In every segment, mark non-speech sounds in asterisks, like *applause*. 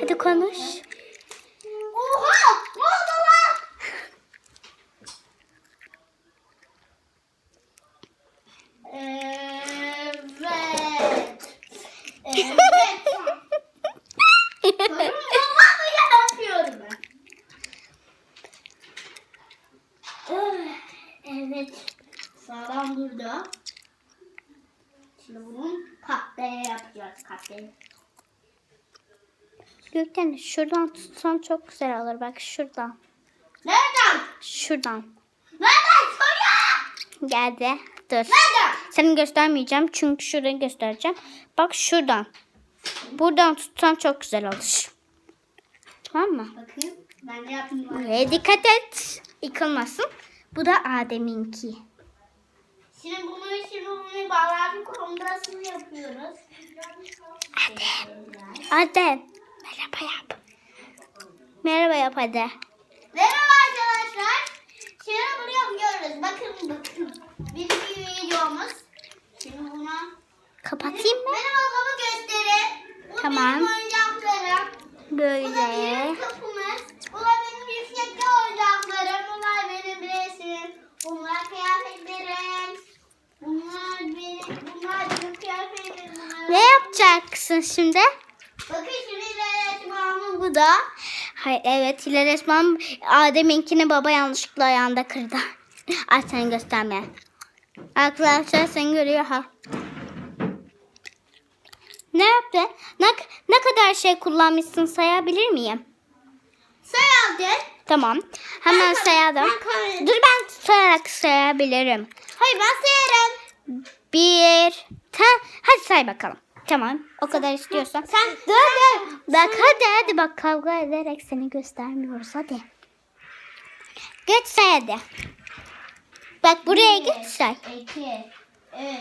Hadi konuş. Oha! Ne oldu lan? *laughs* Evet. Evet. Böyle yapıyorum ben. Evet. Sağlam burada. Şimdi bunun kahveye yapacağız kahveyi. Gökten şuradan tutsan çok güzel olur. Bak şuradan. Nereden? Şuradan. Nereden? Söyle! Geldi. Dur. Nereden? Seni göstermeyeceğim çünkü şurayı göstereceğim. Bak şuradan. Buradan tutsan çok güzel olur. Tamam mı? Bakın ben de yapayım. Buraya dikkat et. Yıkılmasın. Bu da Adem'inki. Şimdi bunu şimdi bunu bağladık kontrasını yapıyoruz. Adem. Adem. Merhaba yap. Merhaba yap hadi. Merhaba arkadaşlar. Şimdi bunu yapıyoruz. Bakın bakın. Birinci videomuz. Şimdi buna Kapatayım mı? benim odamı gösterin. Bu Tamam. benim oyuncaklarım. Bu da Böyle. benim kapımız. Bu da benim yüksekli oyuncaklarım. Bunlar benim resim. Bunlar kıyafetlerim. Bunlar benim, bunlar benim kıyafetlerim. Bunlar Ne yapacaksın şimdi? Bu da. Hayır evet Hilal Esma'nın Adem'inkini baba yanlışlıkla ayağında kırdı. *laughs* Ay seni göstermeye. Arkadaşlar seni görüyor ha. Ne yaptı? Ne, ne kadar şey kullanmışsın sayabilir miyim? Say aldı. Tamam. Hemen Ben- sayalım. ben. Dur ben sayarak sayabilirim. Hayır ben sayarım. Bir. Ta, hadi say bakalım. Tamam. O kadar istiyorsan. sen- dur dur. Bak hadi hadi bak kavga ederek seni göstermiyoruz hadi. Geç say hadi. Bak buraya geç say. 2,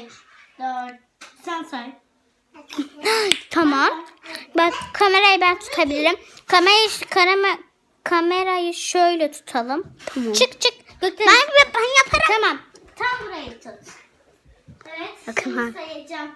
3, 4. Sen say. *gasps* tamam. Bak kamerayı ben tutabilirim. Kamerayı kamera, kamerayı şöyle tutalım. Çık çık. Ben, ben yaparım. Tamam. Tam burayı tut. Evet. Bakın sayacağım.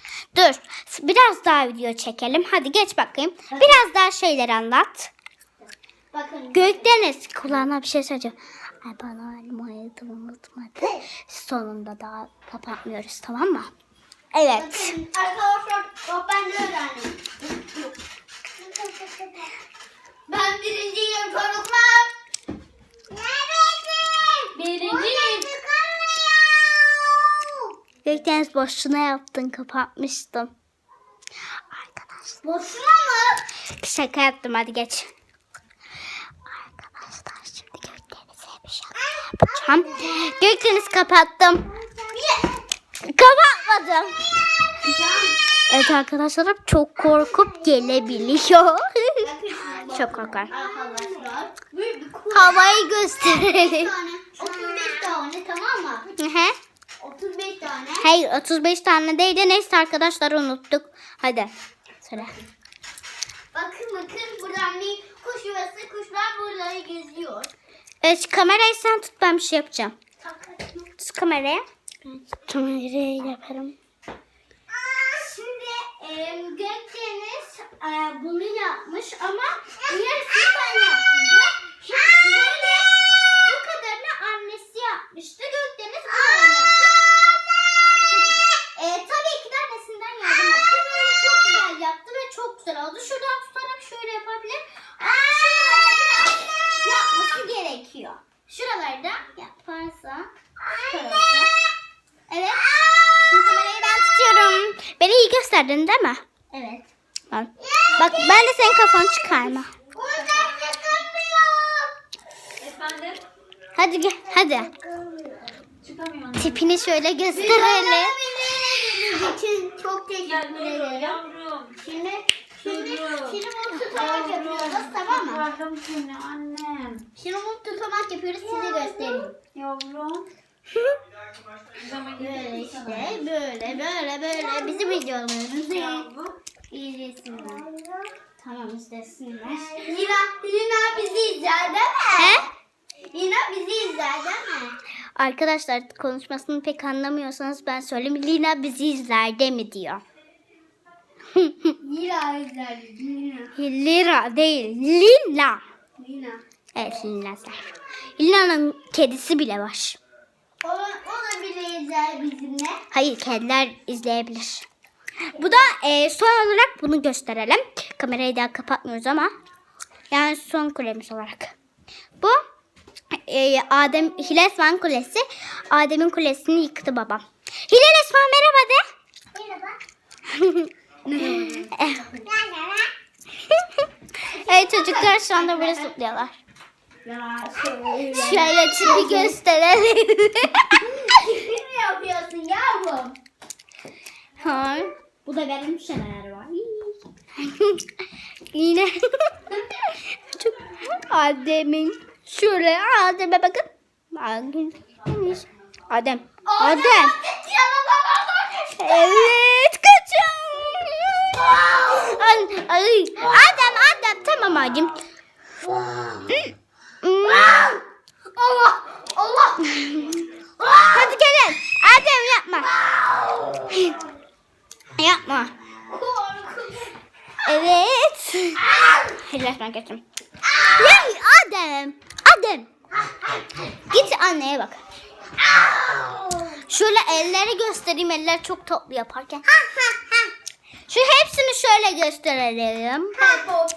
Dur. Biraz daha video çekelim. Hadi geç bakayım. Biraz daha şeyler anlat. Bakın. Gökdeniz kulağına bir şey söyleyeceğim. Ay bana elmayı unutmadı. Sonunda daha kapatmıyoruz tamam mı? Evet. Bakın arkadaşlar bak ben de öğrendim. Ben birinciyim çocuklar. Neredesin? Birinciyim. Gökdeniz boşuna yaptın kapatmıştım. Arkadaşlar Boşuna mı? şaka yaptım hadi geç. Arkadaşlar şimdi Gökdeniz'e bir şaka yapacağım. Gökdeniz kapattım. Kapatmadım. Evet arkadaşlar çok korkup gelebiliyor. *laughs* Çok korkar. Havayı gösterelim. tane. 35 tane tamam mı? Hı hı. 35 tane. Hayır 35 tane değil de neyse arkadaşlar unuttuk. Hadi söyle. Bakın bakın buradan bir kuş yuvası. Kuşlar burada geziyor. Evet kamerayı sen tut ben bir şey yapacağım. Tut kameraya. Kamerayı yaparım. Şimdi e, Gökdeniz e, bunu yapmış ama yarısını ben yaptım. Şimdi böyle bu kadarını annesi yapmıştı. Gökdeniz bunu yaptı. E, tabii ki de annesinden yardım etti. Böyle çok güzel yaptı ve çok güzel oldu. Şuradan tutarak şöyle yapabilir. Şuralarda yapması gerekiyor. Şuralarda yaparsa süper olacak. Evet. Şimdi kamerayı ben tutuyorum. Beni iyi gösterdin değil mi? Evet. Ben. Bak ben de senin kafanı çıkarma. Buradan çıkamıyor. Efendim? Hadi gel hadi. Çıkamıyorum. Tipini şöyle gösterelim. için çok teşekkür ederim. yavrum. Şimdi, şimdi, tutalım. tutamak yapıyoruz tamam mı? Vardım seni annem. Mum tutamak yapıyoruz size göstereyim. Yavrum. Böyle işte böyle böyle böyle bizim videolarımızı izlesinler. Tamam izlesinler. Lina, Lina bizi izler değil mi? He? Lina bizi izler değil mi? Arkadaşlar konuşmasını pek anlamıyorsanız ben söyleyeyim. Lina bizi izler de mi diyor. İzler. Lina. Lira değil. Lina. Lina. Evet Lina izler. Lina'nın kedisi bile var. O, o da bile izler bizimle. Hayır kediler izleyebilir. Bu da e, son olarak bunu gösterelim. Kamerayı daha kapatmıyoruz ama. Yani son kulemiz olarak. Bu e, Adem Hilesman Kulesi. Adem'in kulesini yıktı babam. Hilesman merhaba de. *laughs* *laughs* evet çocuklar şu anda böyle zıplıyorlar. Şöyle. Tipi gösterelim. ne yapıyorsun yavrum? Ha. Bu da benim şeyler var. *laughs* Yine çok Adem'in şöyle Adem'e bakın. Adem. Adem. Adem. Evet. Ay, ay. Adem Adem tamam Adem. Allah! Allah! Hadi gelin. Adem yapma. Yapma. Evet. Helal ben geçtim. Ya Adem. Adem. Git anneye bak. Şöyle elleri göstereyim. Eller çok tatlı yaparken. Şu hepsini şöyle gösterelim. Tempo.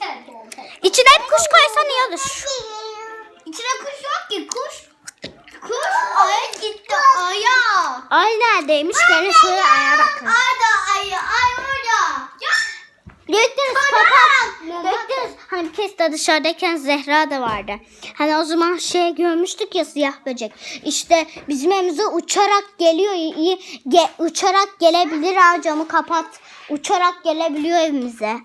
İçine hep kuş koysan iyi olur. İçine kuş yok ki kuş. Kuş aya gitti aya. Ay neredeymiş? Gelin şöyle ayağa bakın. Ada ayı ay orada. Ya. Gökteniz kapat. Hani de dışarıdayken Zehra da vardı. Hani o zaman şey görmüştük ya siyah böcek. İşte bizim evimize uçarak geliyor. İyi, ge- uçarak gelebilir ha camı kapat. Uçarak gelebiliyor evimize.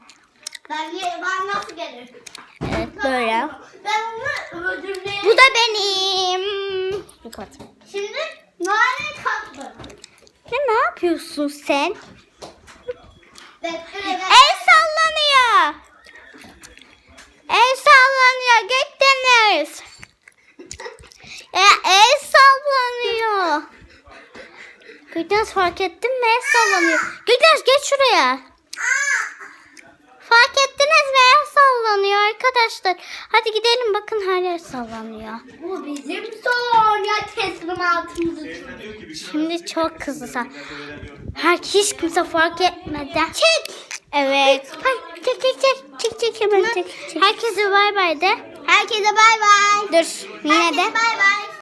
Ben, ben nasıl gelirim? Evet böyle. Ben onu öldürmeye... Bu da benim. Kapat. Şimdi nane tatlı. Ne, ne yapıyorsun sen? Bekle El sallanıyor. El sallanıyor Gökdeniz. Ya el sallanıyor. Gökdeniz fark ettin mi? Sallanıyor. Gökdeniz geç şuraya. Fark ettiniz mi? Sallanıyor arkadaşlar. Hadi gidelim bakın her yer sallanıyor. Bu bizim son ya teslimatımızı Şimdi çok kızdı sen. Her hiç kimse fark etmeden. Çek. Evet. Hay, çek çek çek. Çek çek hemen çek. çek. Herkese bay bay de. Herkese bay bay. Dur yine de. Herkese bay bay.